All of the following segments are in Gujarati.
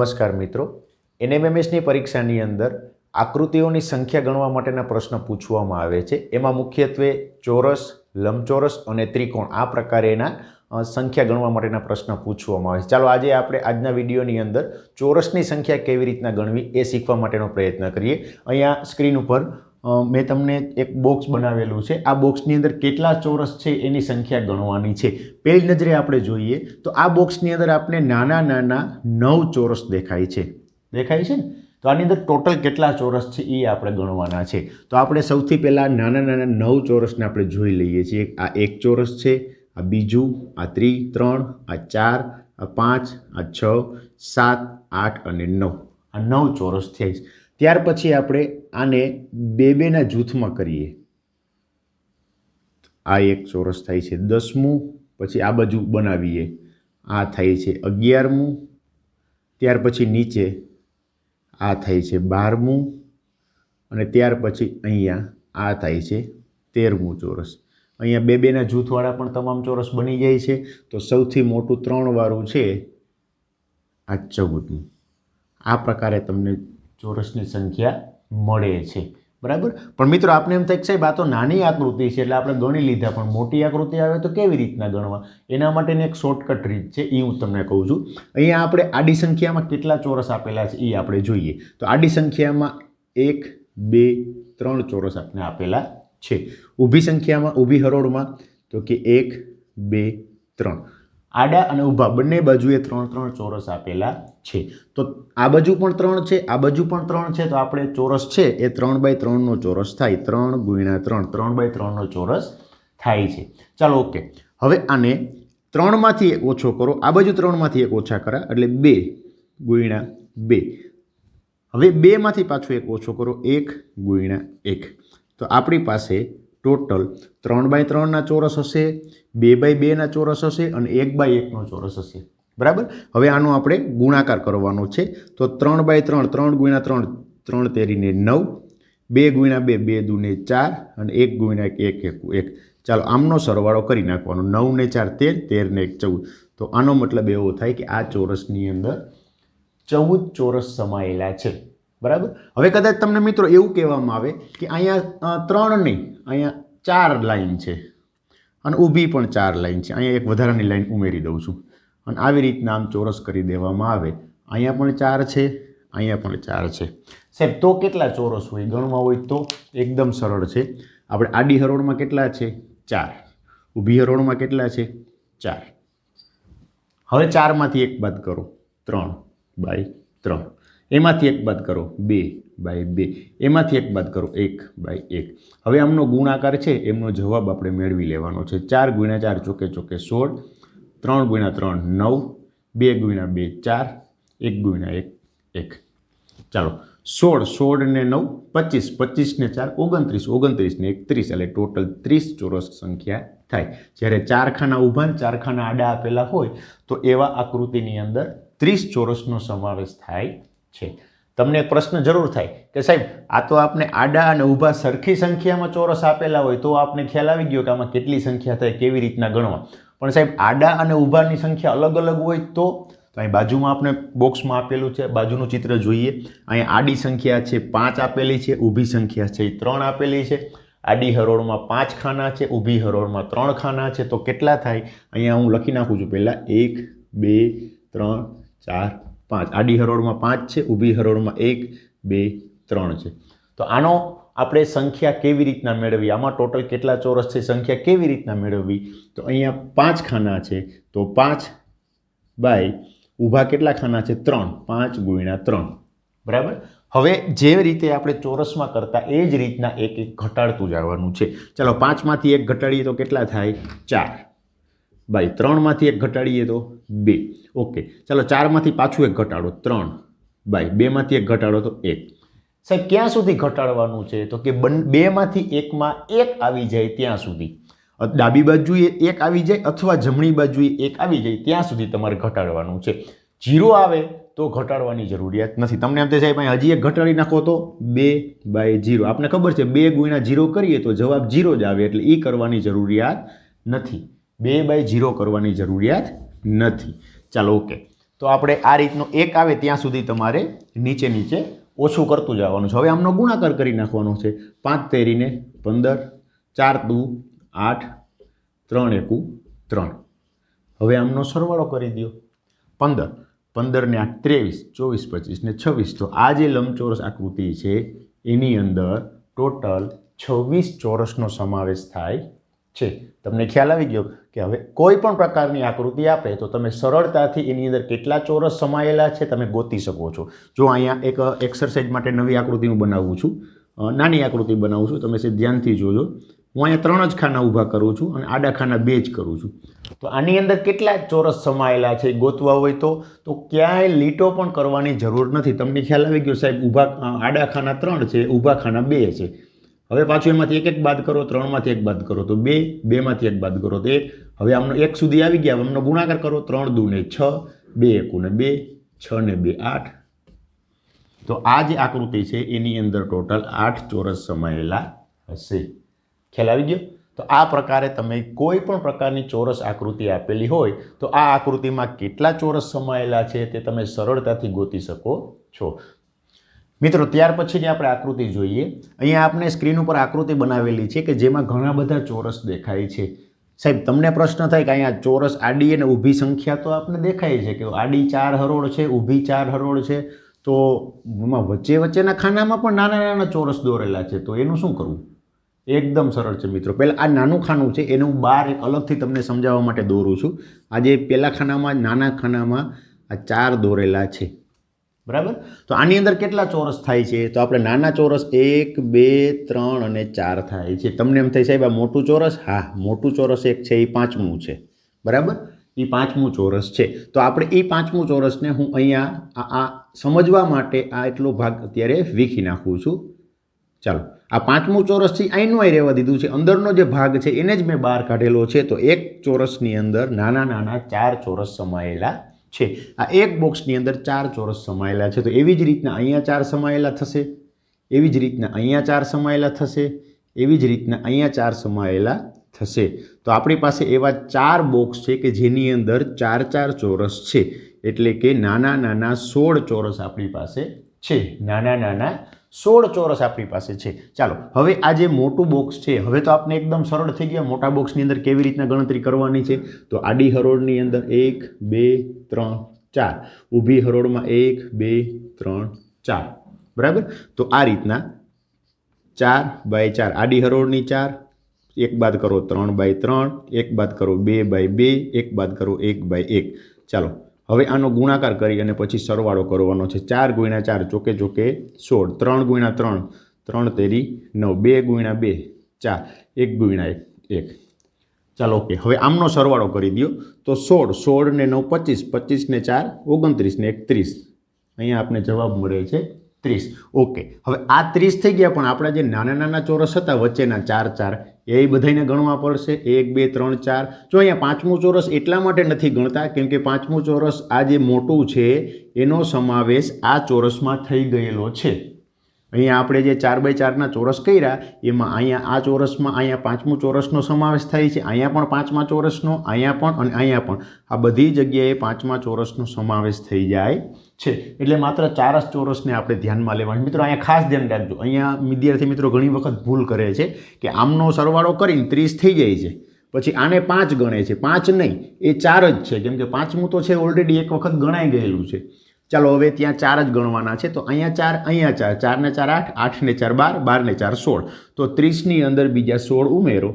નમસ્કાર મિત્રો. એનએમએમએસની પરીક્ષાની અંદર આકૃતિઓની સંખ્યા ગણવા માટેના પ્રશ્ન પૂછવામાં આવે છે. એમાં મુખ્યત્વે ચોરસ, લંબચોરસ અને ત્રિકોણ આ પ્રકારેના સંખ્યા ગણવા માટેના પ્રશ્ન પૂછવામાં આવે છે. ચાલો આજે આપણે આજના વિડીયોની અંદર ચોરસની સંખ્યા કેવી રીતના ગણવી એ શીખવા માટેનો પ્રયત્ન કરીએ. અહીંયા સ્ક્રીન ઉપર મેં તમને એક બોક્સ બનાવેલું છે. આ બોક્સની અંદર કેટલા ચોરસ છે એની સંખ્યા ગણવાની છે. પહેલી નજરે આપણે જોઈએ તો આ બોક્સની અંદર આપણે નાના નાના નવ ચોરસ દેખાય છે. દેખાય છે ને? તો આની અંદર ટોટલ કેટલા ચોરસ છે એ આપણે ગણવાના છે. તો આપણે સૌથી પહેલાં નાના નાના નવ ચોરસને આપણે જોઈ લઈએ છીએ. આ એક ચોરસ છે, આ બીજું, આ ત્રી, ત્રણ, આ ચાર, આ પાંચ, આ છ, સાત, આઠ અને નવ. આ નવ ચોરસ થયા ત્યાર પછી આપણે આને બે બેના જૂથમાં કરીએ. આ એક ચોરસ થાય છે દસમું, પછી આ બાજુ બનાવીએ. આ થાય છે અગિયારમું, ત્યાર પછી નીચે આ થાય છે બારમું, અને ત્યાર પછી અહીંયા આ થાય છે તેરમું ચોરસ. અહીંયા બે બેના જૂથવાળા પણ તમામ ચોરસ બની જાય છે. તો સૌથી મોટું ત્રણ વાળું છે આ ચૌદમું. આ પ્રકારે તમને ચોરસની સંખ્યા મળે છે. બરાબર? પણ મિત્રો આપણે એમ થાય કે સાહેબ, આ તો નાની આકૃતિ છે, એટલે આપણે ગણી લીધા, પણ મોટી આકૃતિ આવે તો કેવી રીતના ગણવા? એના માટેની એક શોર્ટકટ રીત છે એ હું તમને કહું છું. અહીંયા આપણે આડી સંખ્યામાં કેટલા ચોરસ આપેલા છે એ આપણે જોઈએ. તો આડી સંખ્યામાં એક, બે, ત્રણ ચોરસ આપણે આપેલા છે. ઊભી સંખ્યામાં, ઊભી હરોળમાં, તો કે એક, બે, ત્રણ. આડા અને ઊભા, બંને બાજુએ ત્રણ ત્રણ ચોરસ આપેલા છે. તો આ બાજુ પણ ત્રણ છે, આ બાજુ પણ ત્રણ છે, તો આપણે ચોરસ છે, એ ત્રણ બાય ત્રણનો ચોરસ થાય. ત્રણ ગુણ્યા ત્રણ ત્રણ બાય ત્રણનો ચોરસ થાય છે. ચાલો, ઓકે. હવે આને ત્રણમાંથી એક ઓછો કરો. આ બાજુ ત્રણમાંથી એક ઓછા કરા, એટલે બે ગુણ્યા બે. હવે બેમાંથી પાછું એક ઓછો કરો. એક ગુણ્યા એક. તો આપણી પાસે ટોટલ ત્રણ બાય ત્રણના ચોરસ હશે, બે બાય બેના ચોરસ હશે અને એક બાય એકનો ચોરસ હશે. બરાબર? હવે આનો આપણે ગુણાકાર કરવાનો છે. તો ત્રણ બાય ત્રણ ત્રણ ગુણ્યા ત્રણ ત્રણ તેરીને નવ, બે ગુણ્યા બે બે દુને ચાર અને એક ગુણ્યા એક એક એક ચાલો, આમનો સરવાળો કરી નાખવાનો. નવ ને ચાર, તેર તેર ને એક, ચૌદ. તો આનો મતલબ એવો થાય કે આ ચોરસની અંદર ચૌદ ચોરસ સમાયેલા છે. બરાબર? હવે કદાચ તમને મિત્રો એવું કહેવામાં આવે કે અહીંયા ત્રણ નહીં અહીંયા ચાર લાઈન છે. અને ઊભી પણ ચાર લાઈન છે. અહીંયા એક વધારાની લાઈન ઉમેરી દઉં છું. અને આવી રીતના આમ ચોરસ કરી દેવામાં આવે. અહીંયા પણ ચાર છે, અહીંયા પણ ચાર છે. સાહેબ, તો કેટલા ચોરસ હોય? ગણવા હોય તો એકદમ સરળ છે. આપણે આડી હરોળમાં કેટલા છે? ચાર. ઊભી હરોળમાં કેટલા છે? ચાર. હવે ચારમાંથી એક બાદ કરો. ત્રણ બાય ત્રણ. એમાંથી એક બાદ કરો. બે. બાય બે. એમાંથી એક બાદ કરો એક બાય એક. હવે આમનો ગુણાકાર છે, એમનો જવાબ આપણે મેળવી લેવાનો છે. ચાર ગુણ્યા ચાર ચોકે ચોકે સોળ, ત્રણ ગુણ્યા ત્રણ નવ, બે ગુણ્યા બે ચાર, એક ગુણ્યા એક એક. ચાલો, સોળ સોળ ને નવ, પચીસ પચીસ ને ચાર, ઓગણત્રીસ ઓગણત્રીસ ને એક ત્રીસ એટલે ટોટલ ત્રીસ ચોરસ સંખ્યા થાય. જ્યારે ચાર ખાના ઊભા ને ચાર ખાના આડા આપેલા હોય, તો એવા આકૃતિની અંદર ત્રીસ ચોરસનો સમાવેશ થાય છે. તમને એક પ્રશ્ન જરૂર થાય કે સાહેબ, આ તો આપને આડા અને ઊભા સરખી સંખ્યામાં ચોરસ આપેલા હોય, તો આપને ખ્યાલ આવી ગયો કે આમાં કેટલી સંખ્યા થાય, કેવી રીતના ગણવા. પણ સાહેબ, આડા અને ઊભાની સંખ્યા અલગ અલગ હોય તો તો અહીં બાજુમાં આપણે બોક્સમાં આપેલું છે, બાજુનું ચિત્ર જોઈએ. અહીંયા આડી સંખ્યા છે, પાંચ આપેલી છે, ઊભી સંખ્યા છે, ત્રણ આપેલી છે. આડી હરોળમાં પાંચ ખાના છે, ઊભી હરોળમાં ત્રણ ખાના છે. તો કેટલા થાય? અહીંયા હું લખી નાખું છું પહેલાં એક, બે, ત્રણ, ચાર પાંચ. આડી હરોળમાં પાંચ છે, ઊભી હરોળમાં એક, બે, ત્રણ છે. તો આનો આપણે સંખ્યા કેવી રીતના મેળવી આમાં ટોટલ કેટલા ચોરસ છે? સંખ્યા કેવી રીતના મેળવવી? તો અહીંયા પાંચ ખાના છે. તો પાંચ બાય ઊભા કેટલા ખાના છે? ત્રણ. પાંચ ગુણ્યા ત્રણ. બરાબર? હવે જે રીતે આપણે ચોરસમાં કરતા એ જ રીતના એક એક ઘટાડતું જવાનું છે. ચાલો, પાંચમાંથી એક ઘટાડીએ તો કેટલા થાય? ચાર. બાય ત્રણમાંથી એક ઘટાડીએ તો બે. ઓકે, ચાલો ચારમાંથી પાછું એક ઘટાડો, ત્રણ. બાય બેમાંથી એક ઘટાડો તો એક. સાહેબ, ક્યાં સુધી ઘટાડવાનું છે? તો કે બન, બેમાંથી એકમાં એક આવી જાય ત્યાં સુધી. ડાબી બાજુએ એક આવી જાય અથવા જમણી બાજુએ એક આવી જાય ત્યાં સુધી તમારે ઘટાડવાનું છે. જીરો આવે તો ઘટાડવાની જરૂરિયાત નથી. તમને એમ થાય સાહેબ, અહીં હજી એક ઘટાડી નાખો તો બે બાય જીરો. આપને ખબર છે, બે ગુણ્યા જીરો કરીએ તો જવાબ જીરો જ આવે, એટલે એ કરવાની જરૂરિયાત નથી. બે બાય ઝીરો કરવાની જરૂરિયાત નથી. ચાલો ઓકે તો આપણે આ રીતનો એક આવે ત્યાં સુધી તમારે નીચે નીચે ઓછું કરતું જવાનું છે. હવે આમનો ગુણાકાર કરી નાખવાનો છે. પાંચ તેરીને પંદર, ચાર દુ, આઠ, ત્રણ એકુ, ત્રણ. હવે આમનો સરવાળો કરી દો પંદર. પંદરને આ ત્રેવીસ, ચોવીસ પચીસ ને છવ્વીસ. તો આ જે લંબચોરસ આકૃતિ છે, એની અંદર ટોટલ છવ્વીસ ચોરસનો સમાવેશ થાય છે. તમને ખ્યાલ આવી ગયો કે હવે કોઈ પણ પ્રકારની આકૃતિ આપે તો તમે સરળતાથી એની અંદર કેટલા ચોરસ સમાયેલા છે તમે ગોતી શકો છો. જો અહીંયા એક એક્સરસાઇઝ માટે નવી આકૃતિ હું બનાવું છું નાની આકૃતિ બનાવું છું, તમે ધ્યાનથી જોજો. હું અહીંયા ત્રણ જ ખાના ઊભા કરું છું અને આડા ખાના બે જ કરું છું. તો આની અંદર કેટલા ચોરસ સમાયેલા છે ગોતવા હોય તો? તો ક્યાંય લીટો પણ કરવાની જરૂર નથી. તમને ખ્યાલ આવી ગયો સાહેબ, ઊભા આડા ખાના ત્રણ છે, ઊભા ખાના બે છે. હવે પાછું એમાંથી એક એક બાદ કરો, ત્રણમાંથી એક બાદ કરો. તો બે, બેમાંથી એક બાદ કરો. તો એક હવે આમનો એક સુધી આવી ગયા. આમનો ગુણાકાર કરો. ત્રણ દુ ને છ, બે એકુ ને બે, છ ને બે આઠ. તો આ જે આકૃતિ છે, એની અંદર ટોટલ આઠ ચોરસ સમાયેલા હશે. ખ્યાલ આવી ગયો? તો આ પ્રકારે તમે કોઈ પણ પ્રકારની ચોરસ આકૃતિ આપેલી હોય, તો આ આકૃતિમાં કેટલા ચોરસ સમાયેલા છે તે તમે સરળતાથી ગોતી શકો છો. મિત્રો, ત્યાર પછીની આપણે આકૃતિ જોઈએ, અહીંયા આપણે સ્ક્રીન ઉપર આકૃતિ બનાવેલી છે કે જેમાં ઘણા બધા ચોરસ દેખાય છે. સાહેબ, તમને પ્રશ્ન થાય કે અહીંયા ચોરસ આડી અને ઊભી સંખ્યા તો આપણે દેખાય છે કે આડી ચાર હરોળ છે, ઊભી ચાર હરોળ છે. તો એમાં વચ્ચે વચ્ચેના ખાનામાં પણ નાના નાના ચોરસ દોરેલા છે. તો એનું શું કરવું? એકદમ સરળ છે મિત્રો. પહેલાં આ નાનું ખાનું છે, એને બહાર એક અલગથી તમને સમજાવવા માટે દોરું છું. આજે પહેલાં ખાનામાં, નાના ખાનામાં આ ચાર દોરેલા છે. બરાબર? તો આની અંદર કેટલા ચોરસ થાય છે? તો આપણે નાના ચોરસ એક, બે, ત્રણ અને ચાર થાય છે. તમને એમ થાય, સાહેબ, આ મોટું ચોરસ? હા, મોટું ચોરસ એક છે, એ પાંચમું છે. બરાબર? એ પાંચમું ચોરસ છે. તો આપણે એ પાંચમું ચોરસને હું અહીંયા આ સમજવા માટે આ એટલો ભાગ અત્યારે વીખી નાખું છું. ચાલો, આ પાંચમું ચોરસ છે અહીંનું અહીં રહેવા દીધું છે. અંદરનો જે ભાગ છે, એને જ મેં બહાર કાઢેલો છે. તો એક ચોરસની અંદર નાના નાના ચાર ચોરસ સમાયેલા છે. આ એક બોક્સની અંદર ચાર ચોરસ સમાયેલા છે. તો એવી જ રીતના અહીંયા ચાર સમાયેલા થશે, એવી જ રીતના અહીંયા ચાર સમાયેલા થશે, એવી જ રીતના અહીંયા ચાર સમાયેલા થશે. તો આપણી પાસે એવા ચાર બોક્સ છે કે જેની અંદર ચાર ચાર ચોરસ છે. એટલે કે નાના નાના સોળ ચોરસ આપણી પાસે છે. નાના નાના સોળ ચોરસ આપણી પાસે છે. ચાલો, હવે આ જે મોટું બોક્સ છે, હવે તો આપણે એકદમ સરળ થઈ ગયા. મોટા બોક્સની અંદર કેવી રીતના ગણતરી કરવાની છે? તો આડી હરોળની અંદર એક, બે, ત્રણ, ચાર. ઊભી હરોળમાં એક, બે, ત્રણ, ચાર. બરાબર? તો આ રીતના ચાર બાય ચાર. આડી હરોળની ચાર. એક બાદ કરો ત્રણ બાય ત્રણ. એક બાદ કરો બે બાય બે. એક બાદ કરો એક બાય એક. ચાલો હવે આનો ગુણાકાર કરી અને પછી સરવાળો કરવાનો છે. ચાર ગુણ્યા ચાર, ચોકે ચોકે સોળ. ત્રણ ગુણ્યા ત્રણ ત્રણ તેરી નવ. બે ગુણ્યા બે, ચાર. એક ગુણ્યા એક એક. ચાલો, ઓકે. હવે આમનો સરવાળો કરી દો તો સોળ સોળ ને નવ, પચીસ. પચીસ ને ચાર ઓગણત્રીસ ને એક ત્રીસ અહીંયા આપણે જવાબ મળે છે. ત્રીસ. ઓકે. હવે આ ત્રીસ થઈ ગયા પણ આપણા જે નાના નાના ચોરસ હતા વચ્ચેના ચાર ચાર, એ બધાને ગણવા પડશે. એક, બે, ત્રણ, ચાર. જો અહીંયા પાંચમું ચોરસ એટલા માટે નથી ગણતા, કેમ કે પાંચમું ચોરસ આ જે મોટું છે, એનો સમાવેશ આ ચોરસમાં થઈ ગયેલો છે. અહીંયા આપણે જે ચાર બાય ચારના ચોરસ કર્યા, એમાં અહીંયા આ ચોરસમાં અહીંયા પાંચમું ચોરસનો સમાવેશ થાય છે, અહીંયા પણ પાંચમા ચોરસનો, અહીંયા પણ અને અહીંયા પણ. આ બધી જગ્યાએ પાંચમા ચોરસનો સમાવેશ થઈ જાય છે. એટલે માત્ર ચાર જ ચોરસને આપણે ધ્યાનમાં લેવાનું મિત્રો, અહીંયા ખાસ ધ્યાન રાખજો. અહીંયા વિદ્યાર્થી મિત્રો ઘણી વખત ભૂલ કરે છે કે આમનો સરવાળો કરીને ત્રીસ થઈ જાય છે. પછી આને પાંચ ગણે છે. પાંચ નહીં. એ ચાર જ છે. કેમ કે પાંચમું તો છે ઓલરેડી એક વખત ગણાઈ ગયેલું છે. ચાલો હવે ત્યાં ચાર જ ગણવાના છે, તો અહીંયા ચાર અહીંયા ચાર, ચારને ચાર આઠ, આઠને ચાર બાર, બારને ચાર સોળ. તો ત્રીસની અંદર બીજા સોળ ઉમેરો.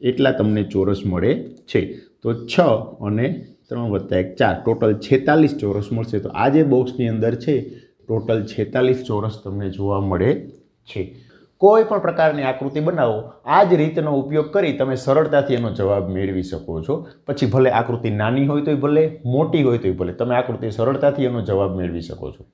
એટલા તમને ચોરસ મળે છે. તો છ અને ત્રણ વત્તા એક, ચાર. ટોટલ છેતાલીસ ચોરસ મળશે. તો આ જે બોક્સની અંદર છે, ટોટલ છેતાલીસ ચોરસ તમને જોવા મળે છે. કોઈ પણ પ્રકારની આકૃતિ બનાવો, આ જ રીતનો ઉપયોગ કરી તમે સરળતાથી એનો જવાબ મેળવી શકો છો. પછી ભલે આકૃતિ નાની હોય તોય ભલે, મોટી હોય તોય ભલે, તમે આકૃતિ સરળતાથી એનો જવાબ મેળવી શકો છો.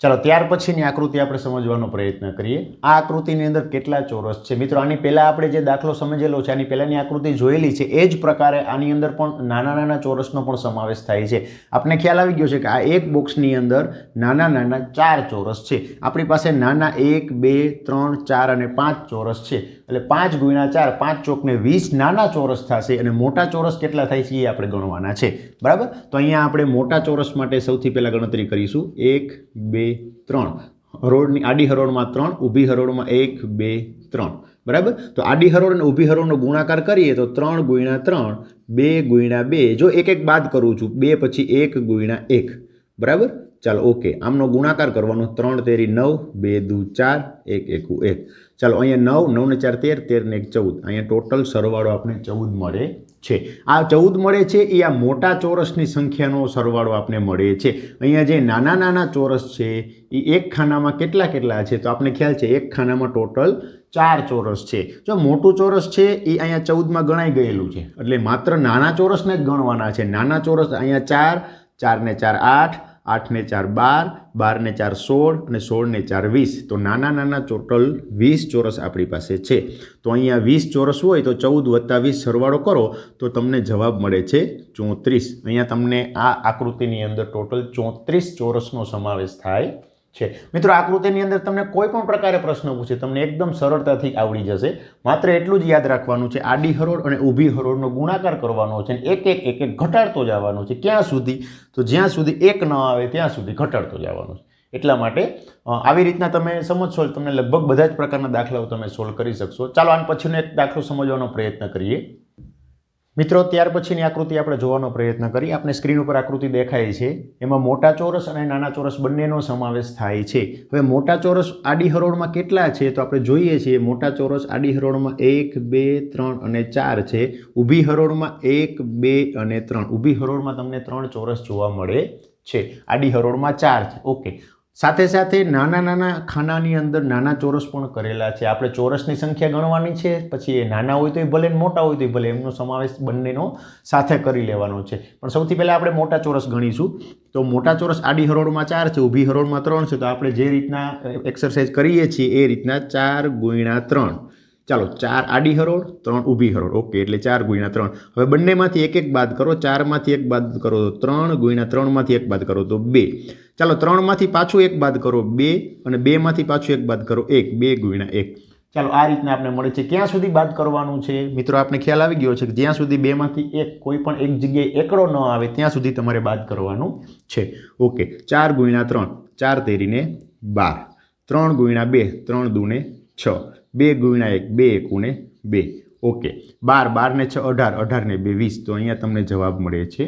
ચાલો, ત્યાર પછીની આકૃતિ આપણે સમજવાનો પ્રયત્ન કરીએ. આ આકૃતિની અંદર કેટલા ચોરસ છે? મિત્રો, આની પહેલાં આપણે જે દાખલો સમજેલો છે, આની પહેલાંની આકૃતિ જોયેલી છે, એ જ પ્રકારે આની અંદર પણ નાના નાના ચોરસનો પણ સમાવેશ થાય છે. આપણે ખ્યાલ આવી ગયો છે કે આ એક બોક્સની અંદર નાના નાના ચાર ચોરસ છે. આપણી પાસે નાના એક, બે, ત્રણ, ચાર અને પાંચ ચોરસ છે. એટલે પાંચ ગુણ્યા ચાર, પાંચ ચોકને વીસ નાના ચોરસ થશે અને મોટા ચોરસ કેટલા થાય છે એ આપણે ગણવાના છે. બરાબર? તો અહીંયા આપણે મોટા ચોરસ માટે સૌથી પહેલાં ગણતરી કરીશું. એક, બે, ત્રણ. હરોળની આડી હરોળમાં ત્રણ, ઊભી હરોળમાં એક, બે, ત્રણ. બરાબર? તો આડી હરોળ અને ઊભી હરોળનો ગુણાકાર કરીએ તો ત્રણ ગુણ્યા ત્રણ, બે ગુણ્યા બે. જો એક એક બાદ કરું છું, બે પછી એક ગુણ્યા એક. બરાબર? ચાલો ઓકે આમનો ગુણાકાર કરવાનો ત્રણ, તેરી, નવ, બે, દુ, ચાર, એક, એકું એક. ચાલો, અહીંયા નવ નવ ને ચાર, તેર તેર ને એક, ચૌદ. અહીંયા ટોટલ સરવાળો આપણે ચૌદ મળે છે. આ ચૌદ મળે છે, એ આ મોટા ચોરસની સંખ્યાનો સરવાળો આપણે મળે છે. અહીંયા જે નાના નાના ચોરસ છે, એ એક ખાનામાં કેટલા કેટલા છે? તો આપણે ખ્યાલ છે, એક ખાનામાં ટોટલ ચાર ચોરસ છે. જો મોટું ચોરસ છે, એ અહીંયા ચૌદમાં ગણાઈ ગયેલું છે. એટલે માત્ર નાના ચોરસને જ ગણવાના છે. નાના ચોરસ અહીંયા ચાર, ચારને ચાર આઠ આઠ ને ચાર બાર, બારને ચાર સોળ અને સોળને ચાર વીસ. તો નાના નાના ટોટલ વીસ ચોરસ આપણી પાસે છે. તો અહીંયા વીસ ચોરસ હોય તો ચૌદ વત્તા વીસ સરવાળો કરો તો તમને જવાબ મળે છે ચોત્રીસ. અહીંયા તમને આ આકૃતિની અંદર ટોટલ ચોત્રીસ ચોરસનો સમાવેશ થાય છે. મિત્રો, આકૃતિની અંદર તમને કોઈ પણ પ્રકારે પ્રશ્ન પૂછે, તમને એકદમ સરળતાથી આવડી જશે. માત્ર એટલું જ યાદ રાખવાનું છે, આડી હરોળ અને ઊભી હરોળનો ગુણાકાર કરવાનો છે અને એક એક એક એક ઘટાડતો જવાનો છે. ક્યાં સુધી? તો જ્યાં સુધી એક ન આવે, ત્યાં સુધી ઘટાડતો જવાનો છે. એટલા માટે આવી રીતના તમે સમજશો, તમને લગભગ બધા જ પ્રકારના દાખલાઓ તમે સોલ્વ કરી શકશો. ચાલો, આના પછીનો એક દાખલો સમજવાનો પ્રયત્ન કરીએ. મિત્રો, ત્યાર પછીની આકૃતિ આપણે જોવાનો પ્રયત્ન કરીએ આપણે સ્ક્રીન ઉપર આકૃતિ દેખાય છે. એમાં મોટા ચોરસ અને નાના ચોરસ બંનેનો સમાવેશ થાય છે. હવે મોટા ચોરસ આડી હરોળમાં કેટલા છે? તો આપણે જોઈએ છીએ, મોટા ચોરસ આડી હરોળમાં એક, બે, ત્રણ અને ચાર છે. ઊભી હરોળમાં એક, બે અને ત્રણ. ઊભી હરોળમાં તમને ત્રણ ચોરસ જોવા મળે છે. આડી હરોળમાં ચાર છે. ઓકે. સાથે સાથે નાના નાના ખાનાની અંદર નાના ચોરસ પણ કરેલા છે. આપણે ચોરસની સંખ્યા ગણવાની છે, પછી એ નાના હોય તો એ ભલે મોટા હોય તો એ ભલે, એમનો સમાવેશ બંનેનો સાથે કરી લેવાનો છે. પણ સૌથી પહેલાં આપણે મોટા ચોરસ ગણીશું. તો મોટા ચોરસ આડી હરોળમાં ચાર છે, ઊભી હરોળમાં ત્રણ છે. તો આપણે જે રીતના એક્સરસાઇઝ કરીએ છીએ એ રીતના ચાર ગુણ્યા ત્રણ. ચાલો ચાર આડી હરોળ, ત્રણ ઊભી હરોળ. ઓકે એટલે ચાર ગુણ્યા ત્રણ. હવે બંનેમાંથી એક એક બાદ કરો, ચારમાંથી એક બાદ કરો તો ત્રણ, ગુણ્યા ત્રણમાંથી એક બાદ કરો તો બે. ચાલો ત્રણમાંથી પાછું એક બાદ કરો બે અને બેમાંથી પાછું એક બાદ કરો એક. બે ગુણ્યા એક. ચાલો આ રીતના આપણે મળે છે. ક્યાં સુધી બાદ કરવાનું છે? મિત્રો આપણે ખ્યાલ આવી ગયો છે કે જ્યાં સુધી બેમાંથી એક કોઈ પણ એક જગ્યાએ એકડો ન આવે, ત્યાં સુધી તમારે બાદ કરવાનું છે. ઓકે ચાર ગુણ્યા ત્રણ. ચાર તેરીને બાર. ત્રણ ગુણ્યા બે, ત્રણ દૂને છ. બે ગુણ્યા એક, બે એકુણે બે. ઓકે બાર બાર ને છ, અઢાર. અઢાર ને બે, વીસ. તો અહીંયા તમને જવાબ મળે છે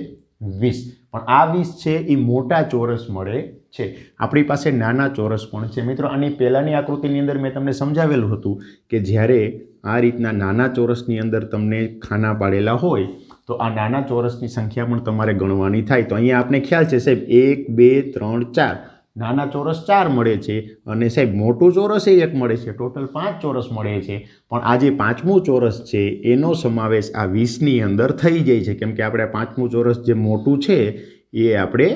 વીસ. પણ આ વીસ છે એ મોટા ચોરસ મળે છે. આપણી પાસે નાના ચોરસ પણ છે. મિત્રો, આની પહેલાંની આકૃતિની અંદર મેં તમને સમજાવેલું હતું કે જ્યારે આ રીતના નાના ચોરસની અંદર તમને ખાના પાડેલા હોય, તો આ નાના ચોરસની સંખ્યા પણ તમારે ગણવાની થાય. તો અહીંયા આપણે ખ્યાલ છે સાહેબ, એક, બે, ત્રણ, ચાર. નાના ચોરસ ચાર મળે છે અને સાહેબ, મોટું ચોરસ એ એક મળે છે. ટોટલ પાંચ ચોરસ મળે છે. પણ આ જે પાંચમું ચોરસ છે, એનો સમાવેશ આ વીસની અંદર થઈ જાય છે. કેમ કે આપણે પાંચમું ચોરસ જે મોટું છે, એ આપણે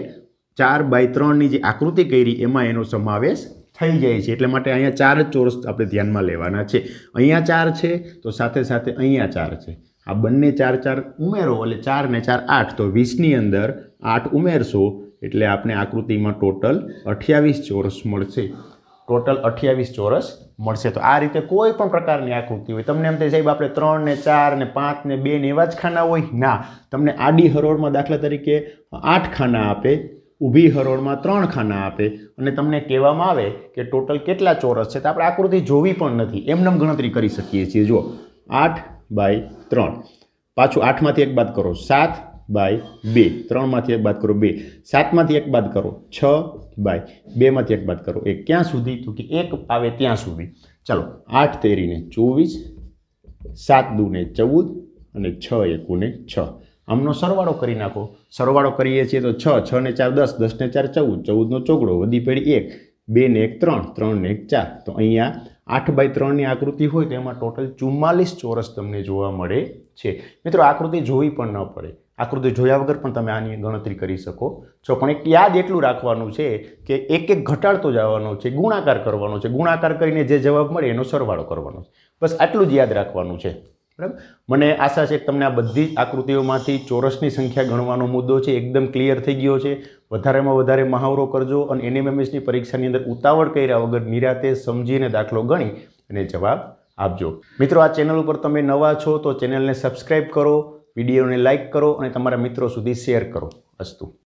ચાર બાય ત્રણની જે આકૃતિ કરી, એમાં એનો સમાવેશ થઈ જાય છે. એટલે માટે અહીંયા ચાર જ ચોરસ આપણે ધ્યાનમાં લેવાના છે. અહીંયા ચાર છે, તો સાથે સાથે અહીંયા ચાર છે. આ બંને ચાર ચાર ઉમેરો, એટલે ચાર ને ચાર આઠ. તો વીસની અંદર આઠ ઉમેરશો એટલે આપણે આકૃતિમાં ટોટલ અઠ્યાવીસ ચોરસ મળશે. ટોટલ અઠ્યાવીસ ચોરસ મળશે. તો આ રીતે કોઈ પણ પ્રકારની આકૃતિ હોય, તમને એમ થાય સાહેબ આપણે ત્રણ ને ચાર ને પાંચ ને બે ને એવા જ ખાના હોય? ના. તમને આડી હરોળમાં દાખલા તરીકે આઠ ખાના આપે, ઊભી હરોળમાં ત્રણ ખાના આપે અને તમને કહેવામાં આવે કે ટોટલ કેટલા ચોરસ છે? તો આપણે આકૃતિ જોવી પણ નથી. એમનેમ ગણતરી કરી શકીએ છીએ. જુઓ, આઠ બાય ત્રણ. પાછું આઠમાંથી એક બાદ કરો. સાત બાય બે. ત્રણમાંથી એક બાદ કરો બે. સાતમાંથી એક બાદ કરો છ બાય બેમાંથી એક બાદ કરો એક. ક્યાં સુધી? તો કે એક આવે ત્યાં સુધી. ચાલો, આઠ તેરીને ચોવીસ, સાત દૂને ચૌદ અને છ એકુને છ. આમનો સરવાળો કરી નાખો. સરવાળો કરીએ છીએ તો છ છ ને ચાર દસ દસ ને ચાર ચૌદ, ચૌદનો ચોગડો, વધી પડી એક, બે ને એક ત્રણ ત્રણ ને એક ચાર. તો અહીંયા આઠ બાય ત્રણની આકૃતિ હોય તો એમાં ટોટલ ચુમ્માલીસ ચોરસ તમને જોવા મળે છે. મિત્રો, આકૃતિ જોવી પણ ન પડે. આકૃતિ જોયા વગર પણ તમે આની ગણતરી કરી શકો. છો પણ એક યાદ એટલું રાખવાનું છે કે એક એક ઘટાડતો જવાનો છે, ગુણાકાર કરવાનો છે. ગુણાકાર કરીને જે જવાબ મળે એનો સરવાળો કરવાનો છે. બસ આટલું જ યાદ રાખવાનું છે. બરાબર? મને આશા છે કે તમને આ બધી જ આકૃતિઓમાંથી ચોરસની સંખ્યા ગણવાનો મુદ્દો છે એકદમ ક્લિયર થઈ ગયો છે. વધારેમાં વધારે મહાવરો કરજો અને એનએમએમએસની પરીક્ષાની અંદર ઉતાવળ કર્યા વગર નિરાતે સમજીને દાખલો ગણી અને જવાબ આપજો. મિત્રો, આ ચેનલ ઉપર તમે નવા છો તો ચેનલને સબસ્ક્રાઈબ કરો. વિડીયોને લાઇક કરો અને તમારા મિત્રો સુધી શેર કરો. અસ્તુ.